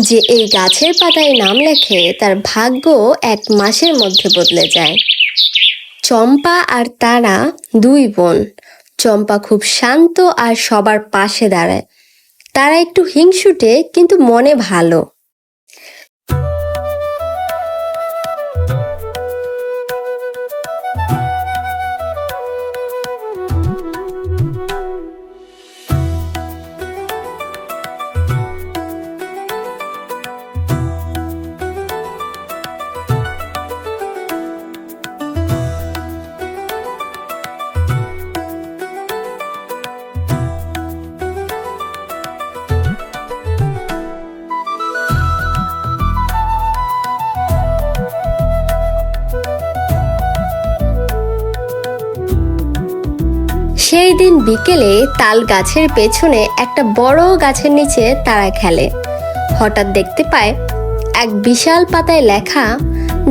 যে এই গাছের পাতায় নাম লেখে, তার ভাগ্য এক মাসের মধ্যে বদলে যায়। চম্পা আর তারা দুই বোন। চম্পা খুব শান্ত আর সবার পাশে দাঁড়ায়। তারা একটু হিংসুটে, কিন্তু মনে ভালো। সেই দিন বিকেলে তাল গাছের পেছনে একটা বড় গাছের নিচে তারা খেলে। হঠাৎ দেখতে পায়, এক বিশাল পাতায় লেখা,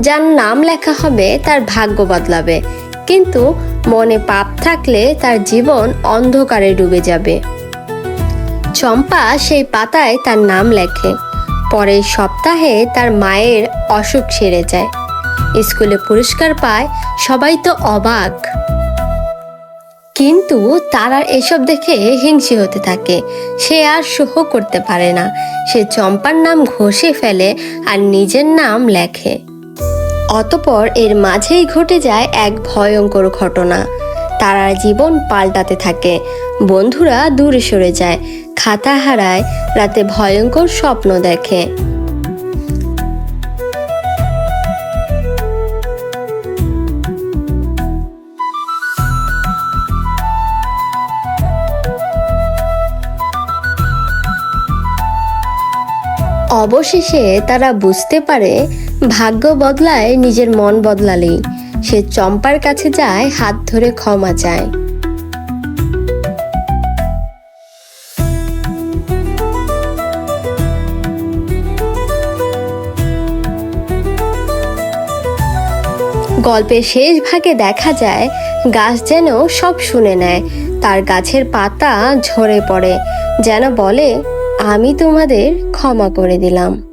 যার নাম লেখা হবে তার ভাগ্য বদলাবে। কিন্তু মনে পাপ থাকলে তার জীবন অন্ধকারে ডুবে যাবে। চম্পা সেই পাতায় তার নাম লেখে। পরের সপ্তাহে তার মায়ের অসুখ সেরে যায়। স্কুলে পুরস্কার পায়, সবাই তো অবাক। কিন্তু তার আর এসব দেখে হিংসি হতে থাকে। সে আর সহ করতে পারে না। সে চম্পার নাম ঘষে ফেলে আর নিজের নাম লেখে। অতপর এর মাঝেই ঘটে যায় এক ভয়ঙ্কর ঘটনা। তারার জীবন পাল্টাতে থাকে। বন্ধুরা দূরে সরে যায়। খাতা হারায়, রাতে ভয়ঙ্কর স্বপ্ন দেখে। অবশেষে তারা বুঝতে পারে ভাগ্য বদলায় নিজের মন বদলালেই। সে চম্পার কাছে যায়, হাত ধরে ক্ষমা চায়। গল্পের শেষ ভাগে দেখা যায়, গাছ যেন সব শুনে নেয়। তার গাছের পাতা ঝরে পড়ে, যেন বলে আমি তোমাদের ক্ষমা করে দিলাম।